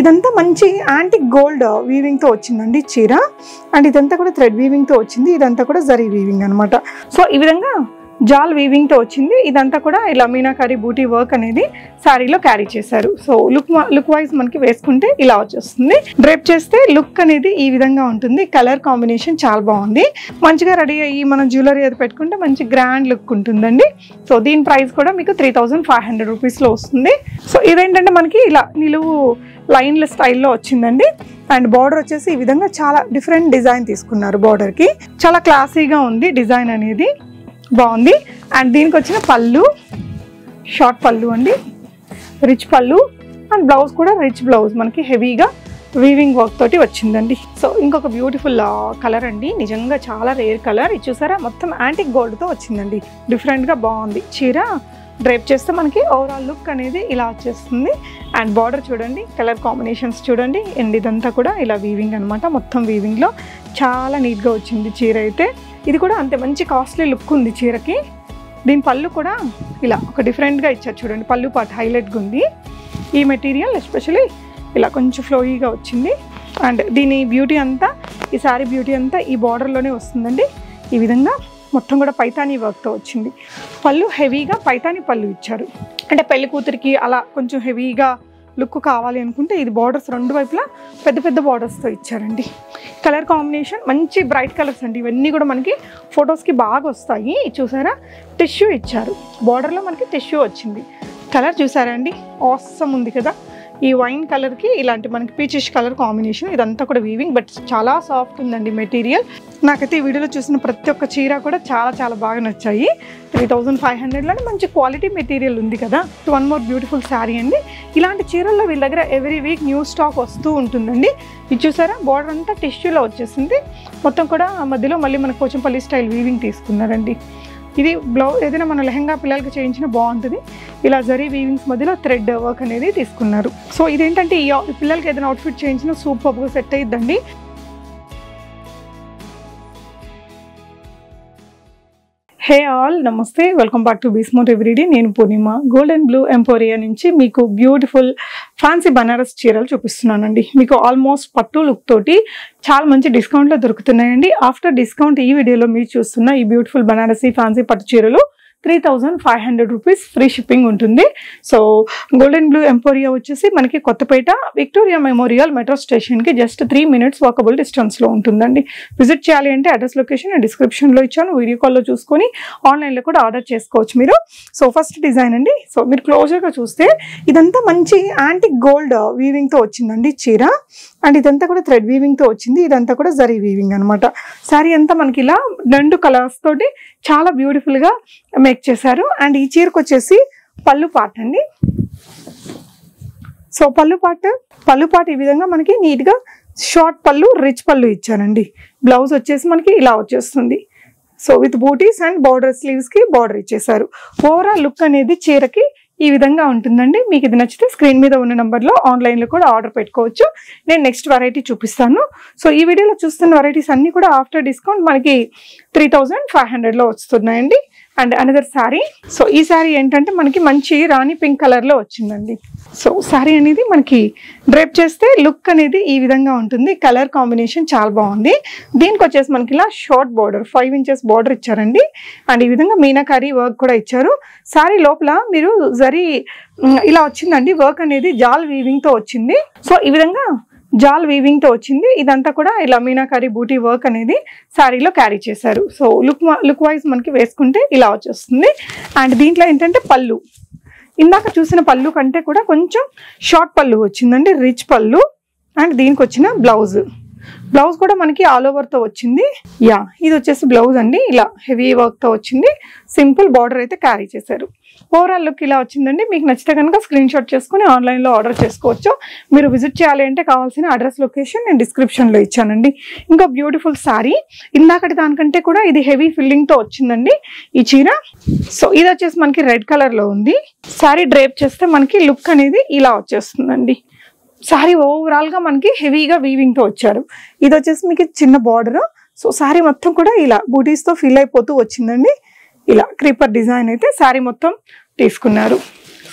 ఇదంతా మంచి antique gold వీవింగ్తో వచ్చిందండి చీర. అండ్ ఇదంతా కూడా థ్రెడ్ వీవింగ్తో వచ్చింది. ఇదంతా కూడా జరీ వీవింగ్ అన్నమాట. సో ఈ విధంగా జాల్ వీవింగ్తో వచ్చింది. ఇదంతా కూడా ఇలా మీనాకారి బూటీ వర్క్ అనేది శారీలో క్యారీ చేశారు. సో లుక్ లుక్ వైజ్ మనకి వేసుకుంటే ఇలా వచ్చేస్తుంది. డ్రేప్ చేస్తే లుక్ అనేది ఈ విధంగా ఉంటుంది. కలర్ కాంబినేషన్ చాలా బాగుంది. మంచిగా రెడీ అయ్యి మనం జ్యువెలరీ అది పెట్టుకుంటే మంచి గ్రాండ్ లుక్ ఉంటుందండి. సో దీని ప్రైస్ కూడా మీకు త్రీ థౌజండ్ ఫైవ్ హండ్రెడ్ రూపీస్లో వస్తుంది. సో ఇదేంటంటే మనకి ఇలా నిలువు లైన్ల స్టైల్లో వచ్చిందండి. అండ్ బార్డర్ వచ్చేసి ఈ విధంగా చాలా డిఫరెంట్ డిజైన్ తీసుకున్నారు బార్డర్కి చాలా క్లాసీగా ఉంది డిజైన్ అనేది. బాగుంది. అండ్ దీనికి వచ్చిన పళ్ళు షార్ట్ పళ్ళు అండి. రిచ్ పళ్ళు అండ్ బ్లౌజ్ కూడా రిచ్ బ్లౌజ్ మనకి హెవీగా వీవింగ్ వర్క్ తోటి వచ్చిందండి. సో ఇంకొక బ్యూటిఫుల్ కలర్ అండి. నిజంగా చాలా రేర్ కలర్ ఇది చూసారా? మొత్తం యాంటిక్ గోల్డ్తో వచ్చిందండి. డిఫరెంట్గా బాగుంది. చీర డ్రైప్ చేస్తే మనకి ఓవరాల్ లుక్ అనేది ఇలా వచ్చేస్తుంది. అండ్ బార్డర్ చూడండి కలర్ కాంబినేషన్స్ చూడండి. అండ్ ఇదంతా కూడా ఇలా వీవింగ్ అనమాట మొత్తం వీవింగ్లో చాలా నీట్గా వచ్చింది చీర అయితే. ఇది కూడా అంతే మంచి కాస్ట్లీ లుక్ ఉంది చీరకి. దీని పళ్ళు కూడా ఇలా ఒక డిఫరెంట్గా ఇచ్చారు చూడండి పళ్ళు పాటు హైలైట్గా ఉంది. ఈ మెటీరియల్ ఎస్పెషలీ ఇలా కొంచెం ఫ్లోయీగా వచ్చింది. అండ్ దీని బ్యూటీ అంతా ఈ శారీ బ్యూటీ అంతా ఈ బార్డర్లోనే వస్తుందండి. ఈ విధంగా మొత్తం కూడా పైతానీ వర్క్తో వచ్చింది. పళ్ళు హెవీగా పైతానీ పళ్ళు ఇచ్చారు. అంటే పెళ్ళి కూతురికి అలా కొంచెం హెవీగా లుక్ కావాలి అనుకుంటే ఇది బార్డర్స్ రెండు వైపులా పెద్ద పెద్ద బార్డర్స్తో ఇచ్చారండి. కలర్ కాంబినేషన్ మంచి బ్రైట్ కలర్స్ అండి. ఇవన్నీ కూడా మనకి ఫొటోస్కి బాగా వస్తాయి. చూసారా? టిష్యూ ఇచ్చారు. బార్డర్లో మనకి టిష్యూ వచ్చింది. కలర్ చూసారా అండి? ఆసమ్ ఉంది కదా? ఈ వైన్ కలర్కి ఇలాంటి మనకి పీచిష్ కలర్ కాంబినేషన్ ఇదంతా కూడా వీవింగ్ బట్ చాలా సాఫ్ట్ ఉందండి మెటీరియల్ నాకైతే ఈ వీడియోలో చూసిన ప్రతి ఒక్క చీర కూడా చాలా చాలా బాగా నచ్చాయి. త్రీ థౌజండ్ ఫైవ్ హండ్రెడ్లోనే మంచి క్వాలిటీ మెటీరియల్ ఉంది కదా. వన్ మోర్ బ్యూటిఫుల్ శారీ అండి. ఇలాంటి చీరల్లో వీళ్ళ దగ్గర ఎవ్రీ వీక్ న్యూ స్టాక్ వస్తూ ఉంటుందండి. ఇది చూసారా? బార్డర్ అంతా టిష్యూలో వచ్చేసింది. మొత్తం కూడా మధ్యలో మళ్ళీ మన కోచంపల్లి స్టైల్ వీవింగ్ తీసుకున్నారండి. ఇది బ్లౌజ్ ఏదైనా మన లెహంగా పిల్లలకి చేయించిన బాగుంటుంది. ఇలా జరీ వీవింగ్స్ మధ్యలో థ్రెడ్ వర్క్ అనేది తీసుకున్నారు. సో ఇదేంటంటే ఈ ఈ పిల్లలకి ఏదైనా అవుట్ఫిట్ చేయించిన సూపర్గా సెట్ అయ్యిద్దండి హే ఆల్ నమస్తే. వెల్కమ్ బ్యాక్ టు బీస్మోట్ ఎవ్రీడే. నేను Purnima. Gold and blue emporia నుంచి మీకు బ్యూటిఫుల్ ఫ్యాన్సీ బనారస్ చీరలు చూపిస్తున్నానండి. మీకు ఆల్మోస్ట్ పట్టు లుక్ తోటి చాలా మంచి డిస్కౌంట్లో దొరుకుతున్నాయండి. ఆఫ్టర్ డిస్కౌంట్ ఈ వీడియోలో మీరు చూస్తున్న ఈ బ్యూటిఫుల్ బనారసీ ఫ్యాన్సీ పట్టు చీరలు three thousand five hundred rupees free shipping ఉంటుంది. సో గోల్డెన్ బ్లూ ఎంపోరియా వచ్చేసి మనకి కొత్తపేట విక్టోరియా మెమోరియల్ మెట్రో స్టేషన్కి జస్ట్ త్రీ మినిట్స్ వాకబుల్ డిస్టెన్స్లో ఉంటుందండి. విజిట్ చేయాలి అంటే అడ్రస్ లొకేషన్ నేను డిస్క్రిప్షన్లో ఇచ్చాను. వీడియో కాల్లో చూసుకొని ఆన్లైన్లో కూడా ఆర్డర్ చేసుకోవచ్చు మీరు. సో ఫస్ట్ డిజైన్ అండి. సో మీరు క్లోజర్గా చూస్తే ఇదంతా మంచి యాంటిక్ గోల్డ్ వీవింగ్తో వచ్చిందండి చీర. అండ్ ఇదంతా కూడా థ్రెడ్ వీవింగ్తో వచ్చింది. ఇదంతా కూడా జరీ వీవింగ్ అనమాట శారీ అంతా మనకి ఇలా రెండు కలర్స్ తోటి చాలా బ్యూటిఫుల్గా మేక్ చేశారు. అండ్ ఈ చీరకు వచ్చేసి పళ్ళు పాట అండి. సో పళ్ళు పాట పళ్ళు పాట ఈ విధంగా మనకి నీట్గా షార్ట్ పళ్ళు రిచ్ పళ్ళు ఇచ్చారండి. బ్లౌజ్ వచ్చేసి మనకి ఇలా వచ్చేస్తుంది. So with booties and border స్లీవ్స్కి బార్డర్ ఇచ్చేసారు ఓవరాల్ లుక్ అనేది చీరకి ఈ విధంగా ఉంటుందండి. మీకు ఇది నచ్చితే స్క్రీన్ మీద ఉన్న నెంబర్లో ఆన్లైన్లో కూడా ఆర్డర్ పెట్టుకోవచ్చు. నేను నెక్స్ట్ వెరైటీ చూపిస్తాను. సో ఈ వీడియోలో చూస్తున్న వెరైటీస్ అన్నీ కూడా ఆఫ్టర్ డిస్కౌంట్ మనకి త్రీ థౌజండ్ ఫైవ్ హండ్రెడ్లో వస్తున్నాయండి. అండ్ అనదర్ శారీ సో ఈ శారీ ఏంటంటే మనకి మంచి రాణి పింక్ కలర్లో వచ్చిందండి. సో శారీ అనేది మనకి డ్రేప్ చేస్తే లుక్ అనేది ఈ విధంగా ఉంటుంది. కలర్ కాంబినేషన్ చాలా బాగుంది. దీనికి వచ్చేసి మనకి ఇలా short border five inches border ఇచ్చారండి. అండ్ ఈ విధంగా మీనాకారి వర్క్ కూడా ఇచ్చారు. శారీ లోపల మీరు జరీ ఇలా వచ్చిందండి. వర్క్ అనేది జాల్ వీవింగ్తో వచ్చింది. సో ఈ విధంగా జాల్ వీవింగ్తో వచ్చింది. ఇదంతా కూడా ఇలా మీనాకారి బూటీ వర్క్ అనేది శారీలో క్యారీ చేశారు. సో లుక్ లుక్ వైజ్ మనకి వేసుకుంటే ఇలా వచ్చేస్తుంది. అండ్ దీంట్లో ఏంటంటే పళ్ళు. ఇందాక చూసిన పళ్ళు కంటే కూడా కొంచెం షార్ట్ పళ్ళు వచ్చిందండి. రిచ్ పళ్ళు. అండ్ దీనికి వచ్చిన బ్లౌజ్ బ్లౌజ్ కూడా మనకి ఆల్ ఓవర్తో వచ్చింది. యా ఇది వచ్చేసి బ్లౌజ్ అండి. ఇలా హెవీ వర్క్తో వచ్చింది. సింపుల్ బార్డర్ అయితే క్యారీ చేశారు. ఓవరాల్ లుక్ ఇలా వచ్చిందండి. మీకు నచ్చితే కనుక స్క్రీన్ షాట్ చేసుకుని ఆన్లైన్లో ఆర్డర్ చేసుకోవచ్చు. మీరు విజిట్ చేయాలి అంటే కావాల్సిన అడ్రస్ లొకేషన్ నేను డిస్క్రిప్షన్లో ఇచ్చానండి. ఇంకా బ్యూటిఫుల్ శారీ ఇందాకటి దానికంటే కూడా ఇది హెవీ ఫిల్లింగ్తో వచ్చిందండి ఈ చీర. సో ఇది వచ్చేసి మనకి రెడ్ కలర్లో ఉంది. శారీ డ్రేప్ చేస్తే మనకి లుక్ అనేది ఇలా వచ్చేస్తుందండి. శారీ ఓవరాల్గా మనకి హెవీగా వీవింగ్తో వచ్చారు. ఇది వచ్చేసి మీకు చిన్న బార్డర్ సో శారీ మొత్తం కూడా ఇలా బూటీస్తో ఫిల్ అయిపోతూ వచ్చిందండి. ఇలా క్రీపర్ డిజైన్ అయితే శారీ మొత్తం తీసుకున్నారు.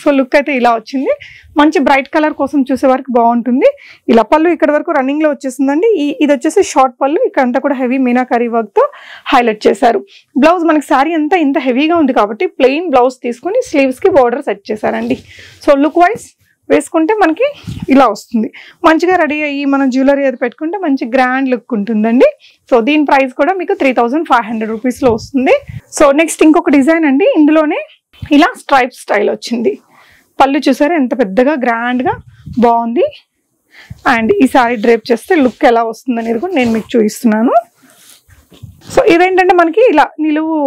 సో లుక్ అయితే ఇలా వచ్చింది. మంచి బ్రైట్ కలర్ కోసం చూసే వరకు బాగుంటుంది. ఇలా పళ్ళు ఇక్కడ వరకు రన్నింగ్లో వచ్చేసిందండి. ఈ ఇది వచ్చేసి షార్ట్ పళ్ళు. ఇక్కడ అంతా కూడా హెవీ మీనాకరీ వర్క్తో హైలైట్ చేశారు. బ్లౌజ్ మనకి శారీ అంతా ఇంత హెవీగా ఉంది కాబట్టి ప్లెయిన్ బ్లౌజ్ తీసుకుని స్లీవ్స్కి బార్డర్ సెట్ చేశారండి. సో లుక్ వైజ్ వేసుకుంటే మనకి ఇలా వస్తుంది. మంచిగా రెడీ అయ్యి మనం జ్యువెలరీ అది పెట్టుకుంటే మంచి గ్రాండ్ లుక్ ఉంటుందండి. సో దీని ప్రైస్ కూడా మీకు త్రీ థౌజండ్ ఫైవ్ హండ్రెడ్ రూపీస్లో వస్తుంది. సో నెక్స్ట్ ఇంకొక డిజైన్ అండి. ఇందులోనే ఇలా స్ట్రైప్ స్టైల్ వచ్చింది. పళ్ళు చూసారా? ఎంత పెద్దగా గ్రాండ్గా బాగుంది. అండ్ ఈ సారీ డ్రేప్ చేస్తే లుక్ ఎలా వస్తుంది అనేది కూడా నేను మీకు చూపిస్తున్నాను. సో ఇదేంటంటే మనకి ఇలా నిలువు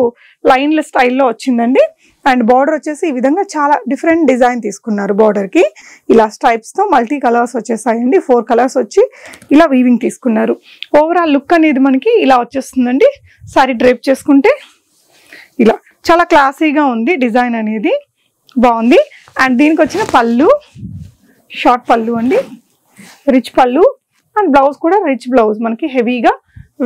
లైన్ల స్టైల్లో వచ్చిందండి. అండ్ బార్డర్ వచ్చేసి ఈ విధంగా చాలా డిఫరెంట్ డిజైన్ తీసుకున్నారు బార్డర్కి ఇలా స్ట్రైప్స్తో మల్టీ కలర్స్ వచ్చేసాయండి. ఫోర్ కలర్స్ వచ్చి ఇలా వీవింగ్ తీసుకున్నారు. ఓవరాల్ లుక్ అనేది మనకి ఇలా వచ్చేస్తుందండి. సారీ డ్రేప్ చేసుకుంటే ఇలా చాలా క్లాసీగా ఉంది డిజైన్ అనేది. బాగుంది. అండ్ దీనికి వచ్చిన పళ్ళు షార్ట్ పళ్ళు అండి. రిచ్ పళ్ళు. అండ్ బ్లౌజ్ కూడా రిచ్ బ్లౌజ్ మనకి హెవీగా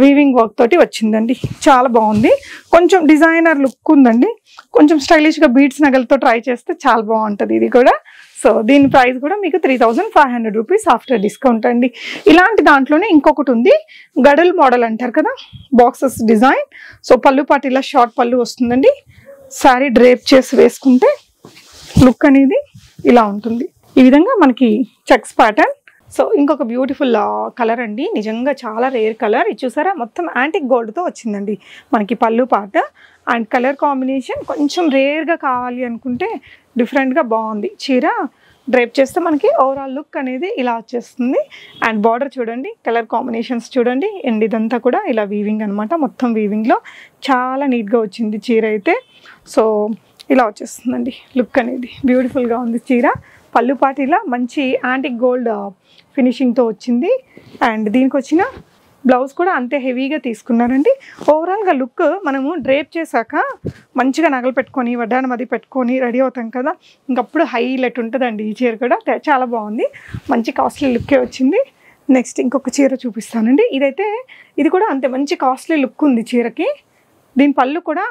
వీవింగ్ వర్క్ తోటి వచ్చిందండి. చాలా బాగుంది. కొంచెం డిజైనర్ లుక్ ఉందండి. కొంచెం స్టైలిష్గా బీట్స్ నగలతో ట్రై చేస్తే చాలా బాగుంటుంది ఇది కూడా. సో దీని ప్రైస్ కూడా మీకు three thousand five hundred rupees after discount అండి. ఇలాంటి దాంట్లోనే ఇంకొకటి ఉంది. గడల్ మోడల్ అంటారు కదా బాక్సెస్ డిజైన్ సో పళ్ళు పాటు ఇలా షార్ట్ పళ్ళు వస్తుందండి. సారీ డ్రేప్ చేసి వేసుకుంటే లుక్ అనేది ఇలా ఉంటుంది. ఈ విధంగా మనకి చెక్స్ ప్యాటర్న్ సో ఇంకొక బ్యూటిఫుల్ కలర్ అండి. నిజంగా చాలా రేర్ కలర్ ఇది చూసారా? మొత్తం యాంటిక్ గోల్డ్తో వచ్చిందండి. మనకి పళ్ళు పాట అండ్ కలర్ కాంబినేషన్ కొంచెం రేర్గా కావాలి అనుకుంటే డిఫరెంట్గా బాగుంది. చీర డ్రైప్ చేస్తే మనకి ఓవరాల్ లుక్ అనేది ఇలా వచ్చేస్తుంది. అండ్ బార్డర్ చూడండి కలర్ కాంబినేషన్స్ చూడండి. అండ్ ఇదంతా కూడా ఇలా వీవింగ్ అనమాట మొత్తం వీవింగ్లో చాలా నీట్గా వచ్చింది చీర అయితే. సో ఇలా వచ్చేస్తుందండి. లుక్ అనేది బ్యూటిఫుల్గా ఉంది చీర. పళ్ళు పాటిలా మంచి యాంటిక్ గోల్డ్ ఫినిషింగ్తో వచ్చింది. అండ్ దీనికి వచ్చిన బ్లౌజ్ కూడా అంతే హెవీగా తీసుకున్నారండి. ఓవరాల్గా లుక్ మనము డ్రేప్ చేశాక మంచిగా నగలు పెట్టుకొని వడ్డానం అది పెట్టుకొని రెడీ అవుతాం కదా. ఇంకప్పుడు హైలైట్ ఉంటుందండి ఈ చీర కూడా. చాలా బాగుంది. మంచి కాస్ట్లీ లుక్కే వచ్చింది. నెక్స్ట్ ఇంకొక చీర చూపిస్తానండి. ఇదైతే ఇది కూడా అంతే మంచి కాస్ట్లీ లుక్ ఉంది చీరకి. దీని పళ్ళు కూడా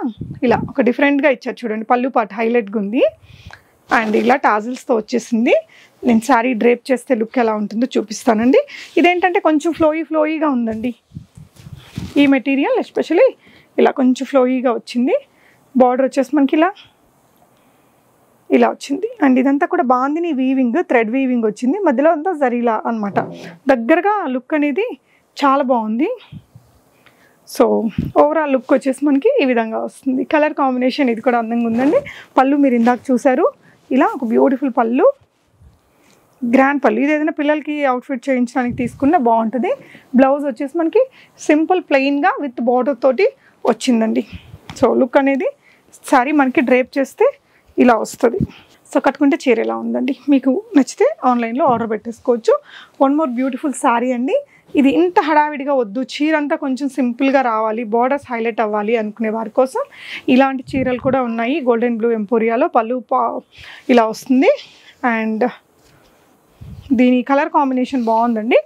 ఇలా ఒక డిఫరెంట్గా ఇచ్చారు చూడండి. పళ్ళు పాటు హైలైట్గా ఉంది అండ్ ఇలా టాజిల్స్తో వచ్చేసింది. నేను శారీ డ్రేప్ చేస్తే లుక్ ఎలా ఉంటుందో చూపిస్తానండి. ఇదేంటంటే కొంచెం ఫ్లోయీ ఫ్లోయీగా ఉందండి. ఈ మెటీరియల్ ఎస్పెషలీ ఇలా కొంచెం ఫ్లోయీగా వచ్చింది. బార్డర్ వచ్చేసి మనకి ఇలా ఇలా వచ్చింది. అండ్ ఇదంతా కూడా బాగుంది వీవింగ్ థ్రెడ్ వీవింగ్ వచ్చింది. మధ్యలో అంతా జరీలా అన్నమాట. దగ్గరగా లుక్ అనేది చాలా బాగుంది. సో ఓవరాల్ లుక్ వచ్చేసి మనకి ఈ విధంగా వస్తుంది. కలర్ కాంబినేషన్ ఇది కూడా అందంగా ఉందండి. పళ్ళు మీరు ఇందాక చూసారు ఇలా ఒక బ్యూటిఫుల్ పళ్ళు. గ్రాండ్ పళ్ళు. ఇది ఏదైనా పిల్లలకి అవుట్ఫిట్ చేయించడానికి తీసుకున్న బాగుంటుంది. బ్లౌజ్ వచ్చేసి మనకి సింపుల్ ప్లెయిన్గా విత్ బార్డర్ తోటి వచ్చిందండి. సో లుక్ అనేది సారీ మనకి డ్రేప్ చేస్తే ఇలా వస్తుంది. సో కట్టుకుంటే చీర ఇలా ఉందండి? మీకు నచ్చితే ఆన్లైన్లో ఆర్డర్ పెట్టేసుకోవచ్చు. వన్ మోర్ బ్యూటిఫుల్ శారీ అండి. ఇది ఇంత హడావిడిగా వద్దు. చీర అంతా కొంచెం సింపుల్గా రావాలి బార్డర్స్ హైలైట్ అవ్వాలి అనుకునే వారి కోసం ఇలాంటి చీరలు కూడా ఉన్నాయి. గోల్డెన్ బ్లూ ఎంపోరియాలో పళ్ళు పా ఇలా వస్తుంది. అండ్ దీని కలర్ కాంబినేషన్ బాగుందండి.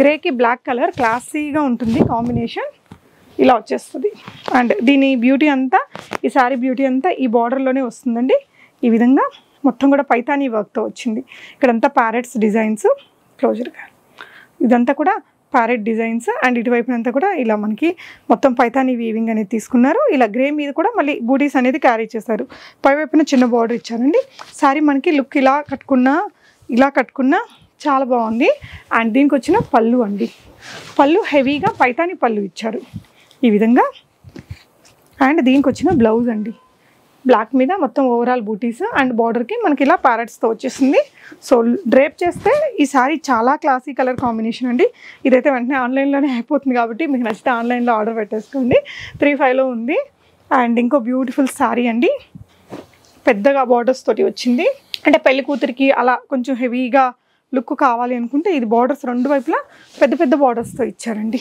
గ్రేకి బ్లాక్ కలర్ క్లాసీగా ఉంటుంది కాంబినేషన్ ఇలా వచ్చేస్తుంది. అండ్ దీని బ్యూటీ అంతా ఈ శారీ బ్యూటీ అంతా ఈ బార్డర్లోనే వస్తుందండి. ఈ విధంగా మొత్తం కూడా పైతానీ వర్క్తో వచ్చింది. ఇక్కడంతా ప్యారెట్స్ డిజైన్స్ క్లోజర్గా ఇదంతా కూడా ప్యారెట్ డిజైన్స్ అండ్ ఇటువైపునంతా కూడా ఇలా మనకి మొత్తం పైతాని వీవింగ్ అనేది తీసుకున్నారు. ఇలా గ్రే మీద కూడా మళ్ళీ బూటీస్ అనేది క్యారీ చేశారు. పైవైపున చిన్న బార్డర్ ఇచ్చారండి. సారీ మనకి లుక్ ఇలా కట్టుకున్నా ఇలా కట్టుకున్నా చాలా బాగుంది. అండ్ దీనికి వచ్చిన పళ్ళు అండి. పళ్ళు హెవీగా పైతాని పళ్ళు ఇచ్చారు. ఈ విధంగా. అండ్ దీనికి వచ్చిన బ్లౌజ్ అండి. బ్లాక్ మీద మొత్తం ఓవరాల్ బూటీస్ అండ్ బార్డర్కి మనకి ఇలా ప్యారెట్స్తో వచ్చేసింది. సో డ్రేప్ చేస్తే ఈ సారీ చాలా క్లాసీ కలర్ కాంబినేషన్ అండి. ఇదైతే వెంటనే ఆన్లైన్లోనే అయిపోతుంది కాబట్టి మీకు నచ్చితే ఆన్లైన్లో ఆర్డర్ పెట్టేసుకోండి. త్రీ ఫైవ్లో ఉంది. అండ్ ఇంకో బ్యూటిఫుల్ సారీ అండి. పెద్దగా బార్డర్స్ తోటి వచ్చింది. అంటే పెళ్ళి కూతురికి అలా కొంచెం హెవీగా లుక్ కావాలి అనుకుంటే ఇది బార్డర్స్ రెండు వైపులా పెద్ద పెద్ద బార్డర్స్తో ఇచ్చారండి.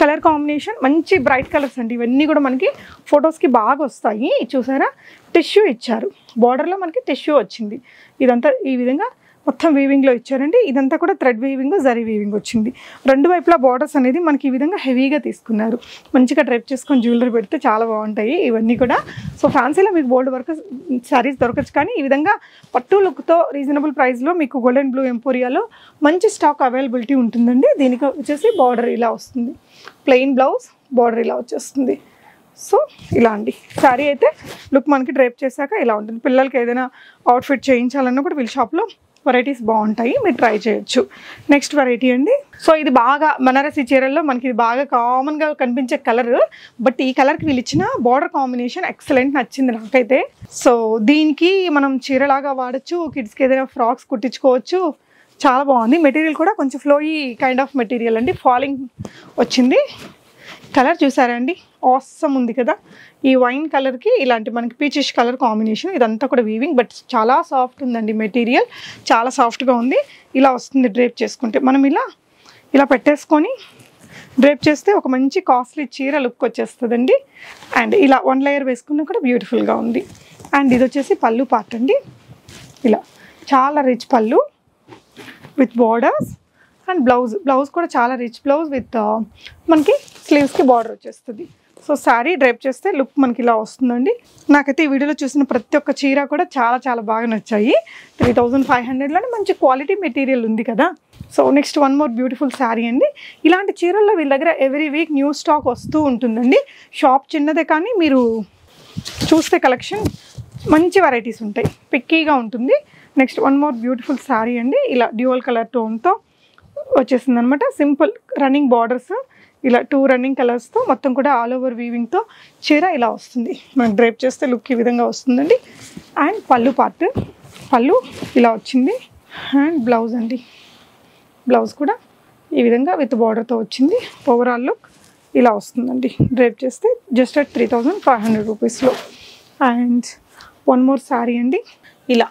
కలర్ కాంబినేషన్ మంచి బ్రైట్ కలర్స్ అండి. ఇవన్నీ కూడా మనకి ఫొటోస్కి బాగా వస్తాయి. చూసారా? టిష్యూ ఇచ్చారు. బార్డర్లో మనకి టిష్యూ వచ్చింది. ఇదంతా ఈ విధంగా మొత్తం వీవింగ్లో ఇచ్చారండి. ఇదంతా కూడా థ్రెడ్ వీవింగ్ జరీ వీవింగ్ వచ్చింది. రెండు వైపులా బార్డర్స్ అనేది మనకి ఈ విధంగా హెవీగా తీసుకున్నారు. మంచిగా డ్రైప్ చేసుకొని జ్యువెలరీ పెడితే చాలా బాగుంటాయి ఇవన్నీ కూడా. సో ఫ్యాన్సీలో మీకు బోల్డ్ వర్క్ శారీస్ దొరకచ్చు కానీ ఈ విధంగా పట్టు లుక్తో రీజనబుల్ ప్రైస్లో మీకు గోల్డెన్ బ్లూ ఎంపోరియాలో మంచి స్టాక్ అవైలబిలిటీ ఉంటుందండి. దీనికి వచ్చేసి బార్డర్ ఇలా వస్తుంది. ప్లెయిన్ బ్లౌజ్ బార్డర్ ఇలా వచ్చేస్తుంది. సో ఇలా అండి. శారీ అయితే లుక్ మనకి డ్రైప్ చేశాక ఇలా ఉంటుంది. పిల్లలకి ఏదైనా అవుట్ఫిట్ చేయించాలన్నా కూడా వీళ్ళ షాప్లో వెరైటీస్ బాగుంటాయి. మీరు ట్రై చేయొచ్చు. నెక్స్ట్ వెరైటీ అండి. సో ఇది బాగా బనారసి చీరల్లో మనకి ఇది బాగా కామన్గా కనిపించే కలర్ బట్ ఈ కలర్కి వీళ్ళు ఇచ్చిన బార్డర్ కాంబినేషన్ ఎక్సలెంట్ నచ్చింది నాకైతే. సో దీనికి మనం చీరలాగా వాడచ్చు. కిడ్స్కి ఏదైనా ఫ్రాక్స్ కుట్టించుకోవచ్చు. చాలా బాగుంది. మెటీరియల్ కూడా కొంచెం ఫ్లోయీ కైండ్ ఆఫ్ మెటీరియల్ అండి. ఫాలింగ్ వచ్చింది. కలర్ చూసారా అండి ఆసమ్ ఉంది కదా? ఈ వైన్ కలర్కి ఇలాంటి మనకి పీచిష్ కలర్ కాంబినేషన్ ఇదంతా కూడా వీవింగ్ బట్ చాలా సాఫ్ట్ ఉందండి మెటీరియల్ చాలా సాఫ్ట్గా ఉంది. ఇలా వస్తుంది డ్రేప్ చేసుకుంటే. మనం ఇలా ఇలా పెట్టేసుకొని డ్రేప్ చేస్తే ఒక మంచి కాస్ట్లీ చీర లుక్ వచ్చేస్తుందండి. అండ్ ఇలా వన్ లేయర్ వేసుకున్నా కూడా బ్యూటిఫుల్గా ఉంది. అండ్ ఇది వచ్చేసి పళ్ళు పార్ట్ అండి. ఇలా చాలా రిచ్ పళ్ళు with borders and blouse blouse కూడా చాలా రిచ్ బ్లౌజ్ విత్ uh, మనకి స్లీవ్స్కి బార్డర్ వచ్చేస్తుంది. సో శారీ డ్రైప్ చేస్తే లుక్ మనకి ఇలా వస్తుందండి. నాకైతే ఈ వీడియోలో చూసిన ప్రతి ఒక్క చీర కూడా చాలా చాలా బాగా నచ్చాయి. త్రీ థౌజండ్ ఫైవ్ హండ్రెడ్లోనే మంచి క్వాలిటీ మెటీరియల్ ఉంది కదా. So next one more beautiful sari అండి. ఇలాంటి చీరల్లో వీళ్ళ దగ్గర ఎవ్రీ వీక్ న్యూ స్టాక్ వస్తూ ఉంటుందండి. షాప్ చిన్నదే కానీ మీరు చూస్తే కలెక్షన్ మంచి వెరైటీస్ ఉంటాయి. పిక్కీగా ఉంటుంది. Next one more beautiful sari అండి. ఇలా డ్యూవల్ కలర్ టోన్తో వచ్చేసింది అనమాట సింపుల్ రన్నింగ్ బార్డర్స్ ఇలా టూ రన్నింగ్ కలర్స్తో మొత్తం కూడా ఆల్ ఓవర్ వీవింగ్తో చీర ఇలా వస్తుంది. మనకు డ్రైప్ చేస్తే లుక్ ఈ విధంగా వస్తుందండి. అండ్ పళ్ళు పార్ట్ పళ్ళు ఇలా వచ్చింది. అండ్ బ్లౌజ్ అండి. బ్లౌజ్ కూడా ఈ విధంగా విత్ బార్డర్తో వచ్చింది. ఓవరాల్ లుక్ ఇలా వస్తుందండి. డ్రైప్ చేస్తే just at three thousand five hundred రూపీస్లో అండ్ వన్ మోర్ శారీ అండి. ఇలా.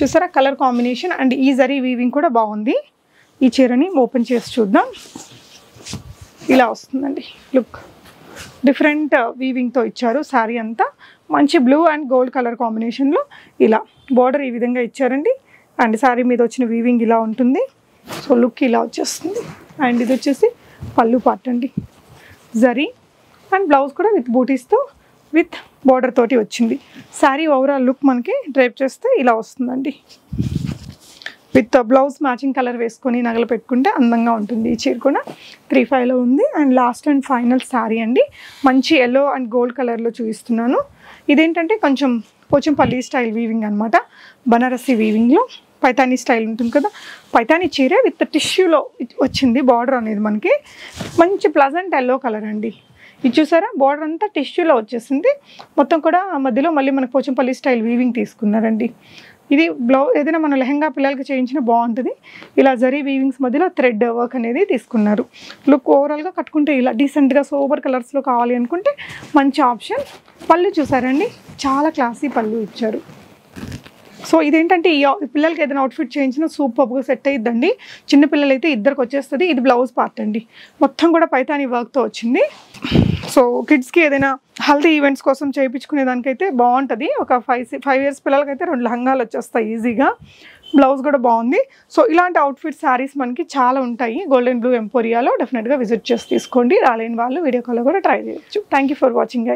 చూసారా? కలర్ కాంబినేషన్ అండ్ ఈ జరీ వీవింగ్ కూడా బాగుంది. ఈ చీరని ఓపెన్ చేసి చూద్దాం. ఇలా వస్తుందండి. లుక్ డిఫరెంట్ వీవింగ్తో ఇచ్చారు శారీ అంతా. మంచి బ్లూ అండ్ గోల్డ్ కలర్ కాంబినేషన్లో ఇలా బార్డర్ ఈ విధంగా ఇచ్చారండి. అండ్ శారీ మీద వచ్చిన వీవింగ్ ఇలా ఉంటుంది. సో లుక్ ఇలా వచ్చేస్తుంది. అండ్ ఇది వచ్చేసి పళ్ళు పార్ట్ అండి. జరీ అండ్ బ్లౌజ్ కూడా విత్ బూటీస్తో విత్ బార్డర్ తోటి వచ్చింది. శారీ ఓవరాల్ లుక్ మనకి డ్రైప్ చేస్తే ఇలా వస్తుందండి. విత్ బ్లౌజ్ మ్యాచింగ్ కలర్ వేసుకొని నగలు పెట్టుకుంటే అందంగా ఉంటుంది. ఈ చీర కూడా త్రీ ఫైవ్లో ఉంది. And last and final sari అండి. మంచి ఎల్లో అండ్ గోల్డ్ కలర్లో చూపిస్తున్నాను. ఇదేంటంటే కొంచెం పోచంపల్లి స్టైల్ వీవింగ్ అనమాట బనారసి వీవింగ్లో పైతానీ స్టైల్ ఉంటుంది కదా. పైతానీ చీరే విత్ టిష్యూలో వచ్చింది. బార్డర్ అనేది మనకి మంచి ప్లజెంట్ ఎల్లో కలర్ అండి. ఇది చూసారా? బార్డర్ అంతా టిష్యూలో వచ్చేసింది. మొత్తం కూడా మధ్యలో మళ్ళీ మనకు పోచంపల్లి స్టైల్ వీవింగ్ తీసుకున్నారండి. ఇది బ్లౌ ఏదైనా మన లెహంగా పిల్లలకి చేయించిన బాగుంటుంది. ఇలా జరీ వీవింగ్స్ మధ్యలో థ్రెడ్ వర్క్ అనేది తీసుకున్నారు. లుక్ ఓవరాల్గా కట్టుకుంటే ఇలా డీసెంట్గా సూపర్ కలర్స్లో కావాలి అనుకుంటే మంచి ఆప్షన్ పళ్ళు చూసారండి? చాలా క్లాసీ పళ్ళు ఇచ్చారు. సో ఇదేంటంటే ఈ పిల్లలకి ఏదైనా అవుట్ఫిట్ చేయించినా సూపర్గా సెట్ అయ్యిద్దండి చిన్నపిల్లలైతే ఇద్దరికి వచ్చేస్తుంది. ఇది బ్లౌజ్ పార్ట్ అండి. మొత్తం కూడా పైతాని వర్క్తో వచ్చింది. సో కిడ్స్కి ఏదైనా హెల్తీ ఈవెంట్స్ కోసం చేయించుకునే దానికైతే బాగుంటుంది. ఒక ఫైవ్ ఫైవ్ ఇయర్స్ పిల్లలకైతే రెండు లహంగాలు వచ్చేస్తాయి ఈజీగా బ్లౌజ్ కూడా బాగుంది. సో ఇలాంటి అవుట్ఫిట్ శారీస్ మనకి చాలా ఉంటాయి. గోల్డెన్ బ్లూ ఎంపోరియాలో డెఫినెట్గా విజిట్ చేసి తీసుకోండి. రాలేని వాళ్ళు వీడియో కాల్లో కూడా ట్రై చేయొచ్చు. Thank you for watching guys